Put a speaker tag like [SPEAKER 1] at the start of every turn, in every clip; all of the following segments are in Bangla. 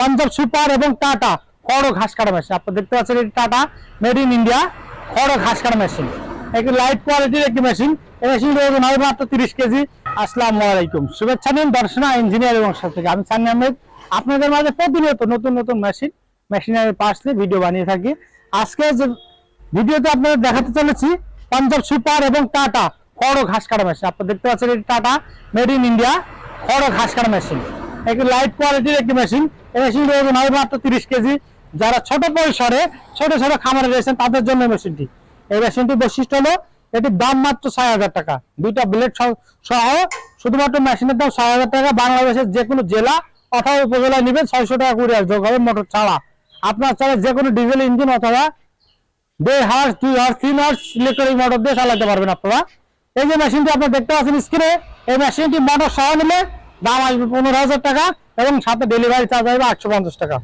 [SPEAKER 1] পাঞ্জাব সুপার এবং টাটা বড় ঘাস কাটা মেশিন আপনারা দেখতে পাচ্ছেন এটি টাটা মেড ইন ইন্ডিয়া বড় ঘাস কাটা মেশিন একটি লাইট কোয়ালিটির একটি মেশিন এই মেশিন ওজন হবে মাত্র তিরিশ কেজি। আসসালামু আলাইকুম। শুভেচ্ছা নিন দর্শনা ইঞ্জিনিয়ার এবং থেকে আমি সান্নি আহমেদ। আপনাদের মাঝে প্রতিনিয়ত নতুন নতুন মেশিন মেশিনারি নিয়ে ভিডিও বানিয়ে থাকি। আজকে যে ভিডিওতে আপনাদের দেখাতে চলেছি, পাঞ্জাব সুপার এবং টাটা বড় ঘাস কাটা মেশিন আপনারা দেখতে পাচ্ছেন এটি টাটা মেড ইন ইন্ডিয়া বড় ঘাস কাটা মেশিন একটি লাইট কোয়ালিটির একটি মেশিন এই মেশিনটি ওজন হবে মাত্র তিরিশ কেজি। যারা ছোট পরিসরে, ছোট ছোট খামারে রয়েছেন, তাদের জন্য মেশিনটি এই মেশিনটির বৈশিষ্ট্য হলো, এটির দাম মাত্র ছয় হাজার টাকা। দুইটা ব্লেড সহ, শুধুমাত্র মেশিনের দাম ছয় হাজার টাকা। বাংলাদেশের যে কোনো জেলা, অথবা উপজেলায় নেবেন, ছয়শো টাকা কুড়িয়ার যোগ হবে মোটর ছাড়া। আপনার চাইলে যে কোনো ডিজেল ইঞ্জিন অথবা দেড় হার্স দুই হার্স তিন হার্স ইলেকট্রিক মোটর দিয়ে চালাতে পারবেন আপনারা। এই যে মেশিনটি আপনারা দেখতে পাচ্ছেন স্ক্রিনে এই মেশিনটি মোটর সহ নিলে দাম আসবে পনেরো হাজার টাকা এবং সাথে ডেলিভারি চার্জ আসবে আটশো পঞ্চাশ টাকা।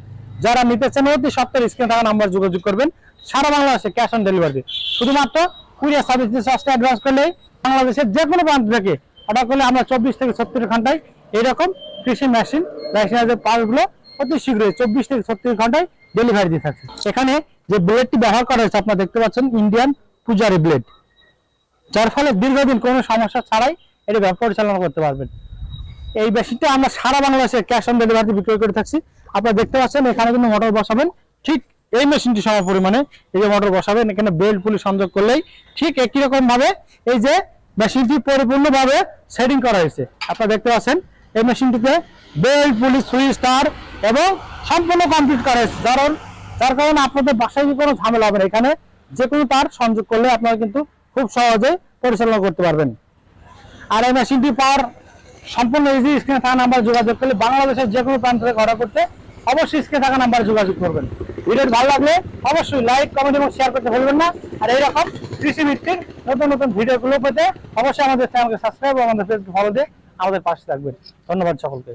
[SPEAKER 1] যারা নিতে চান অতি সপ্তাহের স্ক্রিনে থাকা নাম্বার যোগাযোগ করবেন। সারা বাংলাদেশে ক্যাশ অন ডেলিভারি শুধুমাত্র কুরিয়ার সার্ভিস চার্জটা অ্যাডভান্স করলেই বাংলাদেশের যে কোনো প্রান্ত থেকে অর্ডার করলে আমরা চব্বিশ থেকে ছত্রিশ ঘন্টায় এইরকম কৃষি মেশিন মেশিনারি পার্টগুলো, অতি শীঘ্রই চব্বিশ থেকে ছত্রিশ ঘন্টায় ডেলিভারি দিয়ে থাকছে। সেখানে যে ব্লেডটি ব্যবহার করা হয়েছে, আপনারা দেখতে পাচ্ছেন ইন্ডিয়ান পূজারি ব্লেড যার ফলে দীর্ঘদিন কোনো সমস্যা ছাড়াই এটি পরিচালনা করতে পারবেন। এই মেশিনটা আমরা সারা বাংলাদেশে ক্যাশ অন ডেলিভারি বিক্রয় করে থাকছি। আপনারা দেখতে পাচ্ছেন, এখানে কিন্তু মোটর বসাবেন। ঠিক এই মেশিনটি সম পরিমাণে এই যে মোটর বসাবেন, এখানে বেল্ট পুলি সংযোগ করলেই ঠিক একই রকম ভাবে এই যে মেশিনটি পরিপূর্ণভাবে সেটিং করা হয়েছে। আপনারা দেখতে পাচ্ছেন, এই মেশিনটিতে বেল্ট পুলি সুইচ স্টার এবং সম্পূর্ণ কমপ্লিট করা হয়েছে। কারণ, যার কারণে আপনাদের বাসায় কোনো ঝামেলা হবে না। এখানে যে কোনো তার সংযোগ করলে আপনারা কিন্তু খুব সহজে পরিচালনা করতে পারবেন। আর এই মেশিনটি পাওয়ার সম্পূর্ণ ইজি স্ক্রিনে থাকা নাম্বার যোগাযোগ করলে বাংলাদেশের যে কোনো প্রান্ত থেকে অর্ডার করতে অবশ্যই স্ক্রিনে থাকা নাম্বারে যোগাযোগ করবেন। ভিডিওটি ভালো লাগলে অবশ্যই লাইক কমেন্ট এবং শেয়ার করতে ভুলবেন না। আর এইরকম কৃষি ভিত্তিক নতুন নতুন ভিডিওগুলো পেতে অবশ্যই আমাদের চ্যানেলকে সাবস্ক্রাইব এবং আমাদের ফেসবুক ফলো দিয়ে আমাদের পাশে থাকবেন। ধন্যবাদ সকলকে।